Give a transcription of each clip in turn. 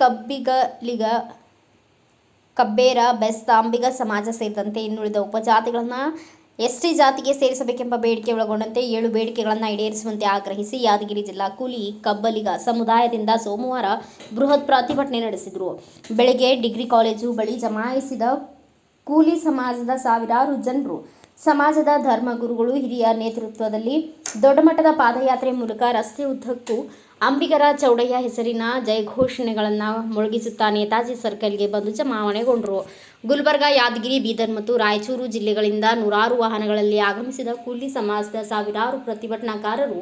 ಕಬ್ಬಿಗಲಿಗ ಕಬ್ಬೇರ ಬೆಸ್ತಾಂಬಿಗ ಸಮಾಜ ಸೇರಿದಂತೆ ಇನ್ನುಳಿದ ಉಪಜಾತಿಗಳನ್ನು ಎಸ್ಟಿ ಜಾತಿಗೆ ಸೇರಿಸಬೇಕೆಂಬ ಬೇಡಿಕೆ ಒಳಗೊಂಡಂತೆ ಏಳು ಬೇಡಿಕೆಗಳನ್ನು ಈಡೇರಿಸುವಂತೆ ಆಗ್ರಹಿಸಿ ಯಾದಗಿರಿ ಜಿಲ್ಲಾ ಕೂಲಿ ಕಬ್ಬಲಿಗ ಸಮುದಾಯದಿಂದ ಸೋಮವಾರ ಬೃಹತ್ ಪ್ರತಿಭಟನೆ ನಡೆಸಿದರು. ಬೆಳಗ್ಗೆ ಡಿಗ್ರಿ ಕಾಲೇಜು ಬಳಿ ಜಮಾಯಿಸಿದ ಕೂಲಿ ಸಮಾಜದ ಸಾವಿರಾರು ಜನರು ಸಮಾಜದ ಧರ್ಮಗುರುಗಳು ಹಿರಿಯ ನೇತೃತ್ವದಲ್ಲಿ ದೊಡ್ಡಮಟ್ಟದ ಪಾದಯಾತ್ರೆ ಮೂಲಕ ರಸ್ತೆ ಉದ್ದಕ್ಕೂ ಅಂಬಿಗರ ಚೌಡಯ್ಯ ಹೆಸರಿನ ಜಯಘೋಷಣೆಗಳನ್ನು ಮೊಳಗಿಸುತ್ತಾ ನೇತಾಜಿ ಸರ್ಕಲ್ಗೆ ಬಂದು ಜಮಾವಣೆಗೊಂಡರು. ಗುಲ್ಬರ್ಗ, ಯಾದಗಿರಿ, ಬೀದರ್ ಮತ್ತು ರಾಯಚೂರು ಜಿಲ್ಲೆಗಳಿಂದ ನೂರಾರು ವಾಹನಗಳಲ್ಲಿ ಆಗಮಿಸಿದ ಕೂಲಿ ಸಮಾಜದ ಸಾವಿರಾರು ಪ್ರತಿಭಟನಾಕಾರರು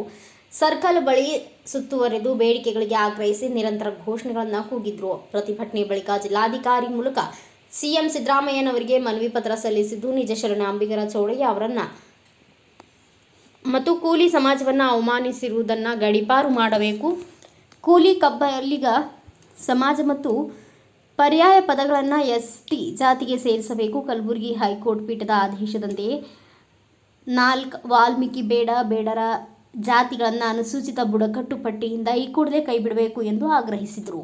ಸರ್ಕಲ್ ಬಳಿ ಸುತ್ತುವರೆದು ಬೇಡಿಕೆಗಳಿಗೆ ಆಗ್ರಹಿಸಿ ನಿರಂತರ ಘೋಷಣೆಗಳನ್ನು ಕೂಗಿದ್ರು. ಪ್ರತಿಭಟನೆ ಬಳಿಕ ಜಿಲ್ಲಾಧಿಕಾರಿ ಮೂಲಕ ಸಿಎಂ ಸಿದ್ದರಾಮಯ್ಯನವರಿಗೆ ಮನವಿ ಪತ್ರ ಸಲ್ಲಿಸಿದ್ದು ನಿಜಶರಣ ಅಂಬಿಗರ ಚೌಡಯ್ಯ ಅವರನ್ನ. ಮತ್ತು ಕೂಲಿ ಸಮಾಜವನ್ನು ಅವಮಾನಿಸಿರುವುದನ್ನು ಗಡಿಪಾರು ಮಾಡಬೇಕು. ಕೂಲಿ ಕಬ್ಬಲಿಗ ಸಮಾಜ ಮತ್ತು ಪರ್ಯಾಯ ಪದಗಳನ್ನು ಎಸ್ ಟಿ ಜಾತಿಗೆ ಸೇರಿಸಬೇಕು. ಕಲಬುರಗಿ ಹೈಕೋರ್ಟ್ ಪೀಠದ ಆದೇಶದಂತೆಯೇ ನಾಲ್ಕು ವಾಲ್ಮೀಕಿ ಬೇಡ, ಬೇಡರ ಜಾತಿಗಳನ್ನು ಅನುಸೂಚಿತ ಬುಡಕಟ್ಟು ಪಟ್ಟಿಯಿಂದ ಈ ಕೂಡಲೇ ಕೈಬಿಡಬೇಕು ಎಂದು ಆಗ್ರಹಿಸಿದರು.